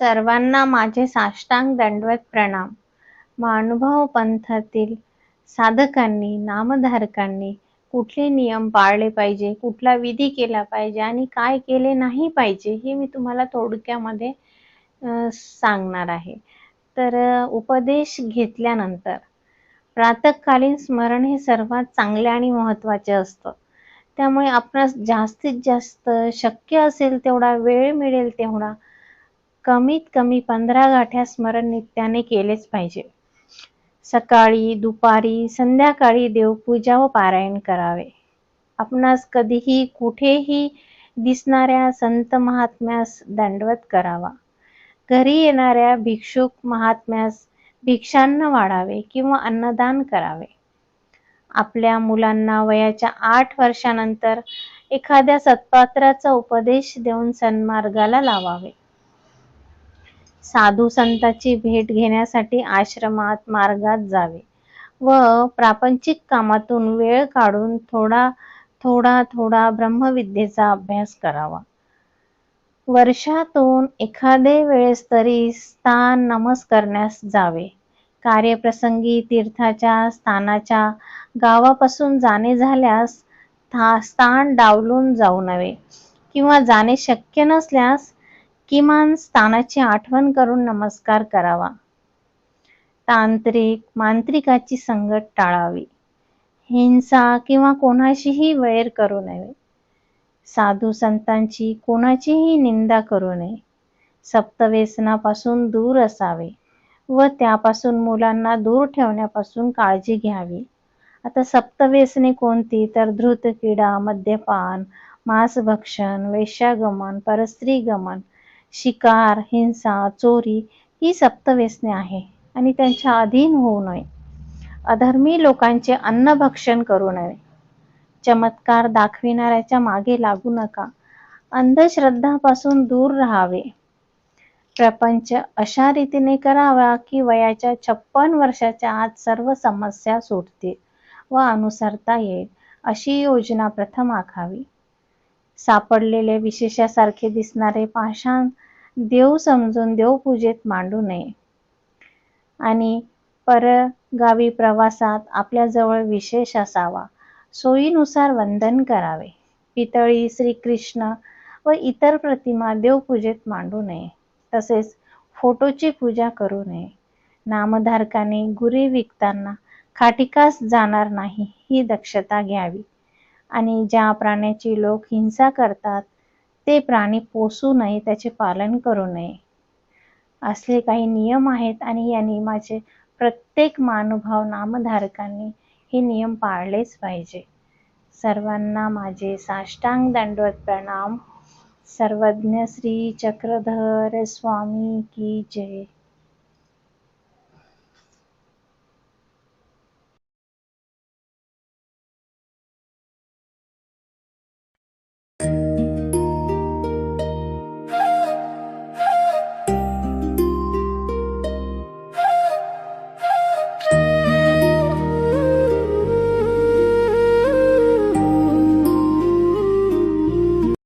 सर्वांना माझे साष्टांग दंडवत प्रणाम. महानुभाव पंथातील साधकांनी नामधारकांनी कुठले नियम पाळले पाहिजे कुठला विधी केला पाहिजे आणि काय केले नाही पाहिजे हे मी तुम्हाला थोडक्यामध्ये सांगणार आहे. तर उपदेश घेतल्यानंतर प्रातकालीन स्मरण हे सर्वात चांगले आणि महत्त्वाचे असतं. त्यामुळे आपणास जास्तीत जास्त शक्य असेल तेवढा वेळ मिळेल तेवढा कमीत कमी पंधरा गाठ्या स्मरण नित्याने केलेच पाहिजे. सकाळी दुपारी संध्याकाळी देवपूजा व पारायण करावे. आपणास कधीही कुठेही दिसणाऱ्या संत महात्म्यास दंडवत करावा. घरी येणाऱ्या भिक्षुक महात्म्यास भिक्षान्न वाढावे किंवा अन्नदान करावे. आपल्या मुलांना वयाच्या आठ वर्षानंतर एखाद्या सत्पात्राचा उपदेश देऊन सन्मार्गाला लावावे. साधू संतांची भेट घेण्यासाठी आश्रमात मार्गात जावे व प्रापंचिक कामातून वेळ काढून थोडा थोडा थोडा ब्रह्मविद्येचा अभ्यास करावा. वर्षातून एखादे वेळेस तरी स्थान नमस करण्यास जावे. कार्यप्रसंगी तीर्थाच्या स्थानाच्या गावापासून जाणे झाल्यास स्थान डावलून जाऊ नये किंवा जाणे शक्य नसल्यास किमान स्थानाची आठवण करून नमस्कार करावा. तांत्रिक मांत्रिकाची संगत टाळावी. हिंसा किंवा कोणाशीही वैर करू नये. साधू संतांची कोणाचीही निंदा करू नये. सप्तव्यसनापासून दूर असावे व त्यापासून मुलांना दूर ठेवण्यापासून काळजी घ्यावी. आता सप्तव्यसने कोणती? तर धृतक्रीडा मद्यपान मांसभक्षण वेश्यागमन परस्त्रीगमन शिकार हिंसा चोरी ही सप्तव्यसने आहे आणि त्यांच्या अधीन होऊ नये. अधर्मी लोकांचे अन्नभक्षण करू नये. चमत्कार दाखविणाऱ्याच्या मागे लागू नका. अंधश्रद्धापासून दूर राहावे. प्रपंच अशा रीतीने करावा की वयाच्या छप्पन वर्षाच्या आत सर्व समस्या सुटतील व अनुसरता येईल अशी योजना प्रथम आखावी. सापडलेले विशेषासारखे दिसणारे पाषाण देव समजून देवपूजेत मांडू नये. आणि परगावी प्रवासात आपल्याजवळ विशेष असावा. सोयीनुसार वंदन करावे. पितळी श्रीकृष्ण व इतर प्रतिमा देवपूजेत मांडू नये. तसेच फोटोची पूजा करू नये. नामधारकाने गुरे विकताना खाटिकास जाणार नाही ही दक्षता घ्यावी. आणि ज्या प्राण्याची लोक हिंसा करतात ते प्राणी पोसू नये त्याचे पालन करू नये. असले काही नियम आहेत आणि या नियमाचे प्रत्येक मानुभाव नामधारकांनी हे नियम पाळलेच पाहिजे. सर्वांना माझे साष्टांग दंडवत प्रणाम. सर्वज्ञ श्री चक्रधर स्वामी की जय.